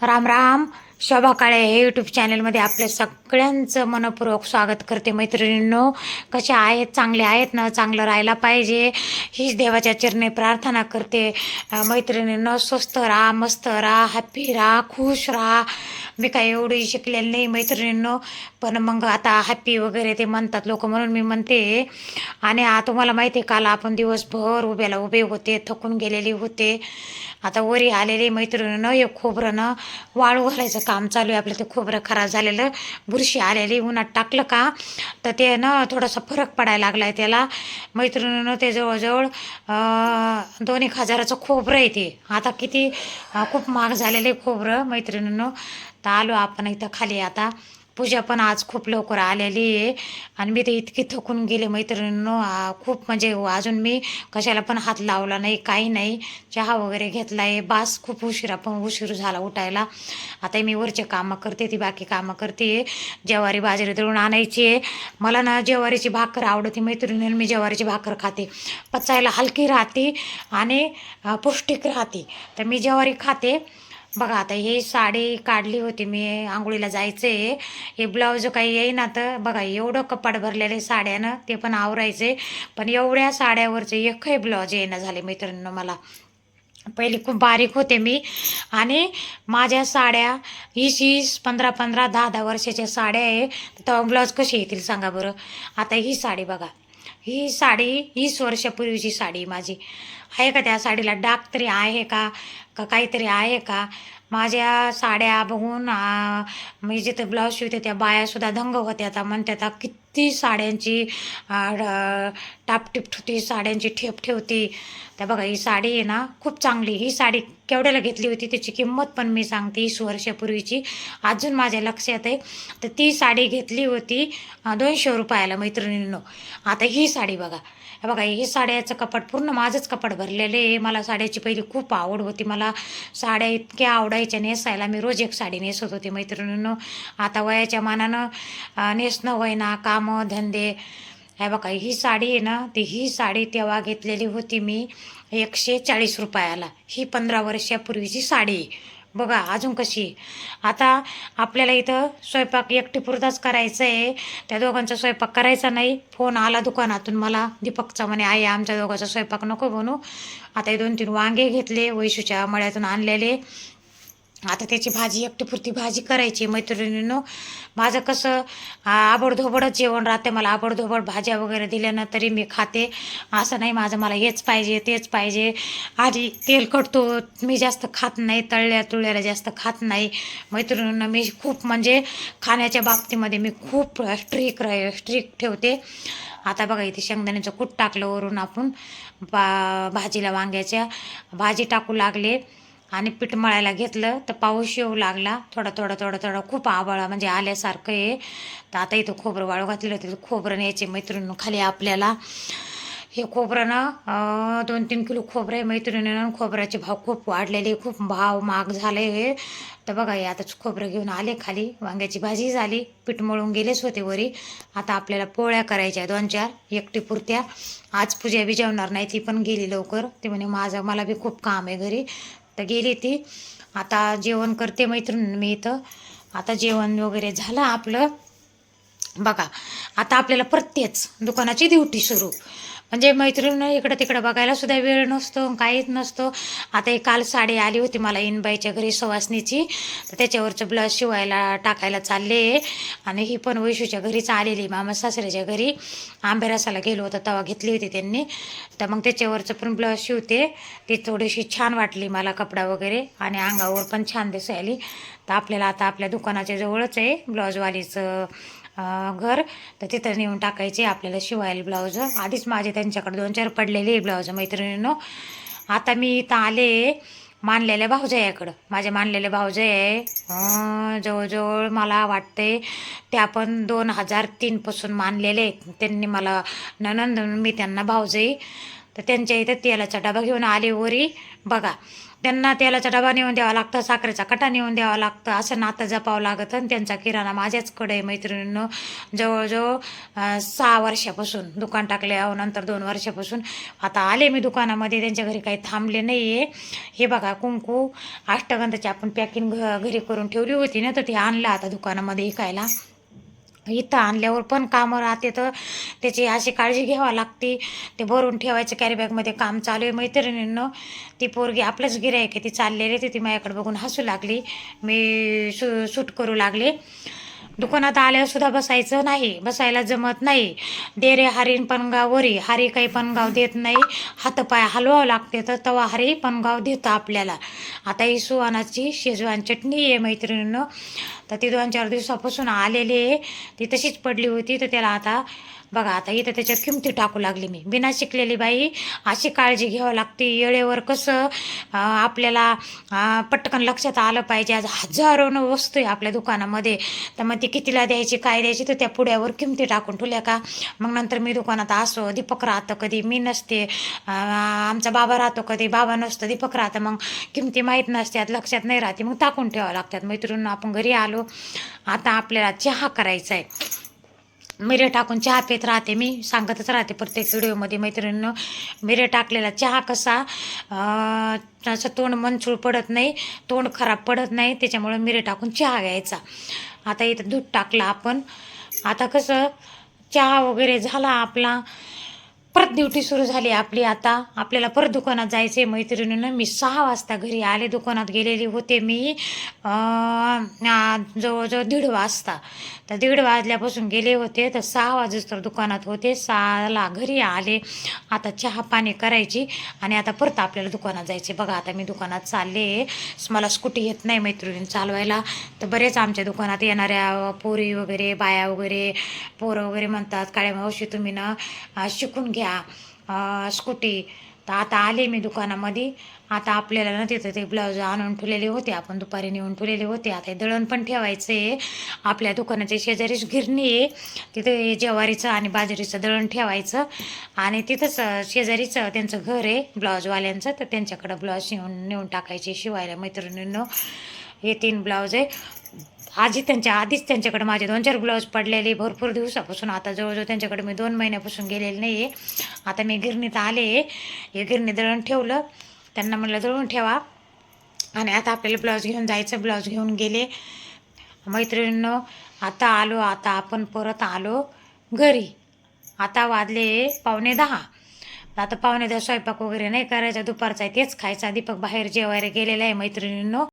राम राम. शोभा काळे हे यूट्यूब चॅनलमध्ये आपल्या सगळ्यांचं मनपूर्वक स्वागत करते मैत्रिणींनो. कसे आहेत? चांगले आहेत ना? चांगलं राहायला पाहिजे. हीच देवाच्या चरणी प्रार्थना करते. मैत्रिणींनो स्वस्त राहा मस्त राहा हॅप्पी राहा खुश राहा. मी काय एवढी शिकलेली नाही मैत्रिणींनो पण मग आता हॅप्पी वगैरे ते म्हणतात लोक म्हणून मी म्हणते. आणि तुम्हाला माहिती आहे काल आपण दिवसभर उभ्याला उभे होते थकून गेलेले होते. आता वरी आलेले मैत्रिणीनं हे खोबरं वाळू घालायचं काम चालू आहे आपलं ते खोबरं खराब झालेलं. बुरशी आलेली उन्हात टाकलं का तर ते ना थोडासा फरक पडायला लागला आहे त्याला. मैत्रिणीनं ते जवळजवळ दोन एक हजाराचं खोबरं आहे ते. आता किती खूप महाग झालेलं आहे खोबरं मैत्रिणीनं. तर आलो आपण इथं खाली आता. पूजा पण आज खूप लवकर आलेली आहे. आणि मी ते इतकी थकून गेले मैत्रिणींनो. खूप म्हणजे अजून मी कशाला पण हात लावला नाही काही नाही. चहा वगैरे घेतला आहे बास खूप उशिरा पण उशीर झाला उठायला. आता मी वरचे कामं करते ती बाकी कामं करते. ज्वारी बाजरी दळून आणायची आहे. मला ना ज्वारीची भाकर आवडते मैत्रिणीनं मी ज्वारीची भाकर खाते. पचायला हलकी राहते आणि पौष्टिक राहते. तर मी ज्वारी खाते. बघा आता ही साडी काढली होती मी आंघोळीला जायचं. आहे हे ब्लाऊज काही येईना तर बघा एवढं कपाट भरलेले साड्यानं ते पण आवरायचे. पण एवढ्या साड्यावरचे एकही ब्लाऊज येणं झाले मित्रांनो मला. पहिले खूप बारीक होते मी. आणि माझ्या साड्या वीस वीस पंधरा पंधरा दहा दहा वर्षाच्या साड्या आहे. तर ब्लाऊज कसे येतील सांगा बरं? आता ही साडी बघा. ही साडी वीस वर्षापूर्वीची साडी माझी. आहे का त्या साडीला डाग तरी आहे का? का काहीतरी आहे का? माझ्या साड्या बघून मी जिथे ब्लाऊज शिवते त्या बायासुद्धा दंग होत्या. आता म्हणते आता किती साड्यांची टापटिप ठेवती साड्यांची ठेप ठेवती. तर बघा ही साडी आहे ना खूप चांगली. ही साडी केवढ्याला घेतली होती त्याची किंमत पण मी सांगते वीस वर्षापूर्वीची. अजून माझ्या लक्षात आहे. तर ती साडी घेतली होती दोनशे रुपयाला मैत्रिणींनो. आता ही साडी बघा. हे बघा ही साड्याचं कपाट पूर्ण माझंच कपाट भरलेलं आहे. मला साड्याची पहिली खूप आवड होती. मला साड्या इतक्या आवडायच्या नेसायला मी रोज एक साडी नेसत होती मैत्रिणींनो. आता वयाच्या मानानं नेसणं होईना कामं धंदे हे बघा ही साडी आहे ना ती ही साडी तेव्हा घेतलेली होती मी एकशे चाळीस रुपयाला. ही पंधरा वर्षापूर्वीची साडी आहे. बघा अजून कशी आता आपल्याला इथं स्वयंपाक एकटीपुरताच करायचं आहे त्या दोघांचा स्वयंपाक करायचा नाही. फोन आला दुकानातून मला दीपकचा म्हणे आई आमच्या दोघांचा स्वयंपाक नको बनू. आता हे दोन तीन वांगे घेतले वैशूच्या मळ्यातून आणलेले. आता त्याची भाजी एकटीपुरती भाजी करायची मैत्रिणीनं. माझं कसं आबडधोबडच जेवण राहते मला आबडधोबड भाज्या वगैरे दिल्या ना तरी मी खाते. असं नाही माझं मला हेच पाहिजे तेच पाहिजे. आधी तेलकट तो मी जास्त खात नाही तळल्या तुळल्याला जास्त खात नाही. मैत्रिणींना मी खूप म्हणजे खाण्याच्या बाबतीमध्ये मी खूप स्ट्रिक राह स्ट्रिक ठेवते. आता बघा इथे शेंगदाण्याचं कूट टाकलं वरून आपण बा भाजीला वांग्याच्या. भाजी टाकू लागले. आणि पीठ मळायला घेतलं तर पाऊस येऊ लागला. थोडा थोडा थोडा थोडा खूप आबळा म्हणजे आल्यासारखं आहे. तर आता इथं खोबरं वाळू घातलेलं होतं. खोबरं न्यायचे मैत्रिणी खाली आपल्याला. हे खोबरं दोन तीन किलो खोबरं आहे मैत्रिणीनं. खोबऱ्याचे भाव खूप वाढलेले खूप भाव महाग झाले हे तर बघा हे आता खोबरं घेऊन आले खाली. वांग्याची भाजी झाली. पीठ मळून गेलेच होते वरी. आता आपल्याला पोळ्या करायच्या दोन चार. एकटी पुरत्या. आज पूजा बी जेवणार नाही ती पण गेली लवकर. ते म्हणे माझं मला बी खूप काम आहे घरी. तर गेली ती. आता जेवण करते मैत्रीण मी इथं. आता जेवण वगैरे झालं आपलं. बघा आता आपल्याला प्रत्येच दुकानाची ड्युटी सुरू. म्हणजे मैत्रीण इकडं तिकडं बघायला सुद्धा वेळ नसतो काहीच नसतो. आता एक काल साडी आली होती मला इनबाईच्या घरी सवासनीची. तर त्याच्यावरचं ब्लाऊज शिवायला टाकायला चालले. आणि ही पण वैशूच्या घरीच आलेली मामा सासऱ्याच्या घरी. आंबेरासाला गेलो होतं तवा घेतली होती त्यांनी. तर मग त्याच्यावरचं पण ब्लाऊज शिवते. ती थोडीशी छान वाटली मला कपडा वगैरे. आणि अंगावर पण छान दिसायली. तर आपल्याला आता आपल्या दुकानाच्या जवळच आहे ब्लाऊजवालीचं घर तर तिथं नेऊन टाकायचे आपल्याला शिवायला ब्लाऊज आधीच माझे त्यांच्याकडे दोन चार पडलेले ब्लाऊज मैत्रिणींनो. आता मी इथं आले मानलेल्या भाऊजयाकडं माझ्या मानलेले भाऊजय आहे. जवळजवळ मला वाटते त्या पण दोन हजार तीनपासून मानलेले आहेत. त्यांनी मला ननंद मी त्यांना भाऊजई. तर त्यांच्या इथं तेलाचा डबा घेऊन आले वरी. बघा त्यांना तेलाचा डबा नेऊन द्यावा लागतं साखरेचा कटा नेऊन द्यावा लागतं असं नातं जपावं लागतं आणि त्यांचा किराणा माझ्याचकडे आहे मैत्रिणींनो. जवळजवळ सहा वर्षापासून दुकान टाकले अहो नंतर दोन वर्षापासून आता आले मी दुकानामध्ये. त्यांच्या घरी काही थांबले नाही आहे हे बघा कुंकू अष्टगंधाची आपण पॅकिंग घ घरी करून ठेवली होती ना तर ते आणलं आता दुकानामध्ये विकायला. इथं आणल्यावर पण कामं राहते तर त्याची अशी काळजी घ्यावी लागते. ते भरून ठेवायचं कॅरीबॅगमध्ये काम चालू आहे. मैत्रिणींनं ती पोरगी आपलंच गिरायक आहे. ती चाललेली ती ती माझ्याकडे बघून हसू लागली. मी शू शूट करू लागले. दुकानात आल्यावर सुद्धा बसायचं नाही बसायला जमत नाही. डेरे रे हरीण पणगाव वरी हरी काही पणगाव देत नाही. हातपाय हलवावं लागते तर तवा हरी पणगाव देतं आपल्याला. आता ही सुवानाची शेजवान चटणी आहे मैत्रिणीनं. तर ती दोन चार दिवसापासून आलेली आहे. ती तशीच पडली होती तर त्याला आता बघा आता इथं त्याच्यात किमती टाकू लागली मी. बिना शिकलेली बाई अशी काळजी घ्यावं लागते. येळेवर कसं आपल्याला पटकन लक्षात आलं पाहिजे. आज हजारोनं वस्तू आहे आपल्या दुकानामध्ये. तर मग ती कितीला द्यायची काय द्यायची तर त्या पुड्यावर किमती टाकून ठेवल्या का? मग नंतर मी दुकानात असो दीपक राहतं कधी मी नसते. आमचा बाबा राहतो कधी बाबा नसतो दीपक राहतं. मग किमती माहीत नसतात लक्षात नाही राहते. मग टाकून ठेवावं लागतात. मैत्रिणी आपण घरी आलो. आता आपल्याला चहा करायचा आहे. मिरे टाकून चहा पित राहते मी सांगतच राहते प्रत्येक व्हिडिओमध्ये मैत्रिणीनं. मिरे टाकलेला चहा कसा असं तोंड मनसूळ पडत नाही तोंड खराब पडत नाही त्याच्यामुळं मिरे टाकून चहा घ्यायचा. आता इथं दूध टाकलं आपण. आता कसं चहा वगैरे झाला आपला. परत ड्युटी सुरू झाली आपली आता. आपल्याला परत दुकानात जायचे मैत्रिणीनं. मी सहा वाजता घरी आले दुकानात गेलेली होते मी जवळजवळ दीड वाजता. तर दीड वाजल्यापासून गेले होते तर सहा वाजेच तर दुकानात होते. सहाला घरी आले आता चहा पाणी करायची आणि आता परत आपल्याला दुकानात जायचे बघा आता मी दुकानात चालले. मला स्कूटी येत नाही मैत्रिणी चालवायला. तर बरेच आमच्या दुकानात येणाऱ्या पोरी वगैरे बाया वगैरे पोरं वगैरे म्हणतात काळे मावशी तुम्ही ना शिकून घ्या स्कूटी. तर आता आले मी दुकानामध्ये. आता आपल्याला ना तिथं ते ब्लाऊज आणून ठेवलेले होते. आपण दुपारी नेऊन ठेवलेले होते. आता दळण पण ठेवायचं आहे आपल्या दुकानाच्या शेजारीच गिरणी आहे. तिथे ज्वारीचं आणि बाजरीचं दळण ठेवायचं. आणि तिथंच शेजारीचं त्यांचं घर आहे ब्लाऊजवाल्यांचं. तर त्यांच्याकडं ब्लाऊज शिवून नेऊन टाकायचे शिवायला मैत्रिणींनो. हे तीन ब्लाऊज आहे. आधी त्यांच्या आधीच त्यांच्याकडे माझे दोन चार ब्लाऊज पडलेले भरपूर दिवसापासून. आता जवळजवळ त्यांच्याकडे मी दोन महिन्यापासून गेलेले नाही आहे आता मी गिरणीत आले हे गिरणी दळण ठेवलं. त्यांना म्हणलं दळून ठेवा. आणि आता आपल्याला ब्लाऊज घेऊन जायचं. ब्लाऊज घेऊन गेले. मैत्रिणींनो आता आलो. आता आपण परत आलो घरी. आता वाजले पावणे दहा. आता पावणे दहा स्वयंपाक वगैरे नाही करायचा. दुपारचा आहे. तेच खायचा. दीपक बाहेर जेवायला गेलेला आहे मैत्रिणींनो.